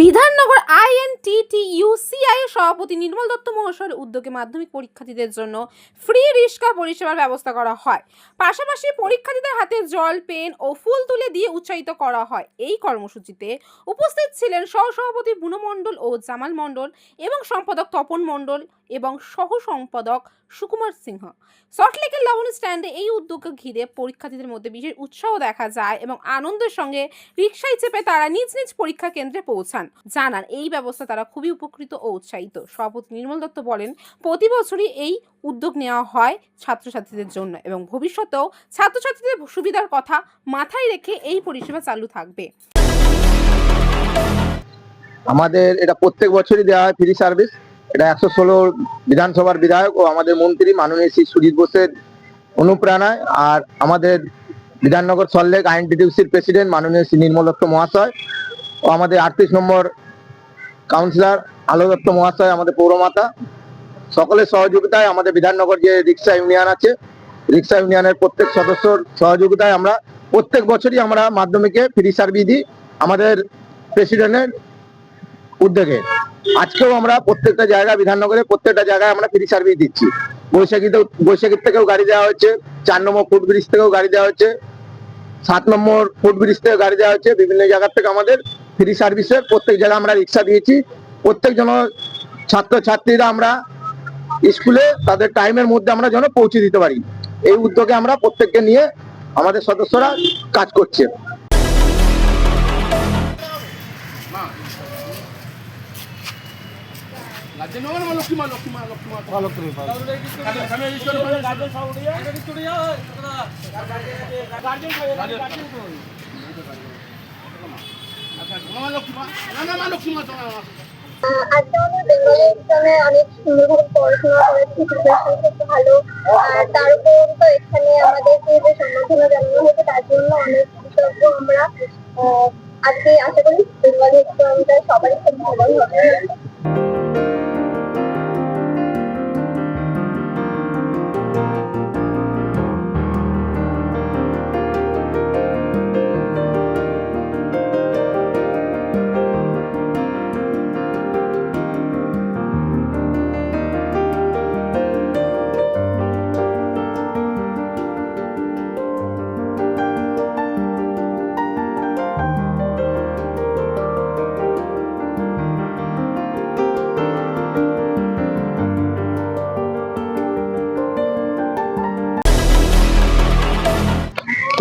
বিধাননগর আইএনটিটিইউসিআই এর সভাপতি নির্মল দত্ত মহাশয়ের উদ্যোগে মাধ্যমিক পরীক্ষার্থীদের জন্য ফ্রি রিক্সা পরিষেবার ব্যবস্থা করা হয়। পাশাপাশি পরীক্ষার্থীদের হাতে জল, পেন ও ফুল তুলে দিয়ে উৎসাহিত করা হয়। এই কর্মসূচিতে উপস্থিত ছিলেন সহসভাপতি বুনো মণ্ডল ও জামাল মণ্ডল এবং সম্পাদক তপন মণ্ডল এবং সহ সম্পাদক সুকুমার সিংহ। সল্টলেকের লবণ স্ট্যান্ডে এই উদ্যোগকে ঘিরে পরীক্ষার্থীদের মধ্যে বিশেষ উৎসাহ দেখা যায় এবং আনন্দের সঙ্গে রিক্সায় চেপে তারা নিজ নিজ পরীক্ষা কেন্দ্রে পৌঁছান। জানান। এই ব্যবস্থা তারা খুবই উপকৃত ও উৎসাহিত। সভাপতি নির্মল দত্ত বলেন, প্রতি বছরই এই উদ্যোগ নেওয়া হয় ছাত্রছাত্রীদের জন্য এবং ভবিষ্যতেও ছাত্রছাত্রীদের সুবিধার কথা মাথায় রেখে এই পরিষেবা চালু থাকবে। আমাদের এটা প্রত্যেক বছরই দেওয়া হয় ফ্রি সার্ভিস। এটা একশো ষোলো বিধানসভার বিধায়ক ও আমাদের মন্ত্রী মাননীয় শ্রী সুজিত বোসের অনুপ্রেরণায় আর আমাদের বিধাননগর সল্লেক আইএনটিটিউসির প্রেসিডেন্ট মাননীয় শ্রী নির্মল দত্ত মহাশয় আমাদের আটত্রিশ নম্বর কাউন্সিলর আলো দত্ত মহাশয়, আমাদের পৌরমাতা। সকলের সহযোগিতায় আমাদের বিধাননগর যে রিক্সা ইউনিয়ন আছে, রিক্সা ইউনিয়নের প্রত্যেক সদস্যর সহযোগিতায় আমরা প্রত্যেক বছরই আমরা মাধ্যমিকে ফ্রি সার্ভিস দিই আমাদের প্রেসিডেন্টের উদ্যোগে। আজকেও আমরা প্রত্যেকটা জায়গা বিধাননগরে প্রত্যেকটা জায়গায় আমরা ফ্রি সার্ভিস দিচ্ছি। বৈশাখীতে, বৈশাখীর থেকেও গাড়ি দেওয়া হচ্ছে, চার নম্বর ফুট ব্রিজ থেকেও গাড়ি দেওয়া হচ্ছে, সাত নম্বর ফুট ব্রিজ থেকে গাড়ি দেওয়া হচ্ছে, বিভিন্ন জায়গা থেকে আমাদের ফ্রি সার্ভিসে প্রত্যেক জায়গায় আমরা রিক্সা দিয়েছি। প্রত্যেক জন ছাত্র ছাত্রীরা আমরা স্কুলে তাদের টাইমের মধ্যে আমরা যেন পৌঁছে দিতে পারি। এই উদ্যোগে আমরা প্রত্যেককে নিয়ে আমাদের সদস্যরা কাজ করছে। আজকে অনেক সুন্দরভাবে পড়াশোনা করেছি প্রিপারেশন খুব ভালো আর তার তো এখানে আমাদেরকে যে সম্বর্ধনা জানানো হয়েছে তার জন্য অনেক কৃতজ্ঞ আমরা আজকে আশা করি বেঙ্গলি এক্সামটা সবারই খুব ভালো হবে।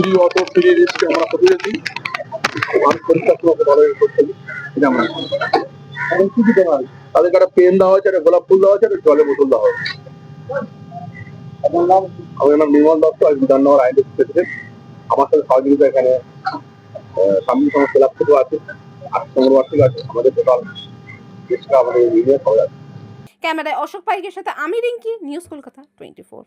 ফ্রি অটো ফ্রি আমরা এটা আমরা এখন কি তাদেরকে একটা পেন দেওয়া হয়েছে একটা গোলাপ ফুল দেওয়া হয়েছে একটা জলের বোতল দেওয়া হয়েছে আমার নাম আমার নাম নির্মল দত্ত আমি বিধাননগর প্রেসিডেন্ট। আমার সাথে সহযোগিতা এখানে সমস্ত ক্লাব থেকেও আছে, আর থেকে আছে, আমাদের টোটাল আমাদের ইউনিয়ন সবাই আছে। ক্যামেরায় অশোক পাইকের সাথে আমি Rinki, news Kolkata twenty four.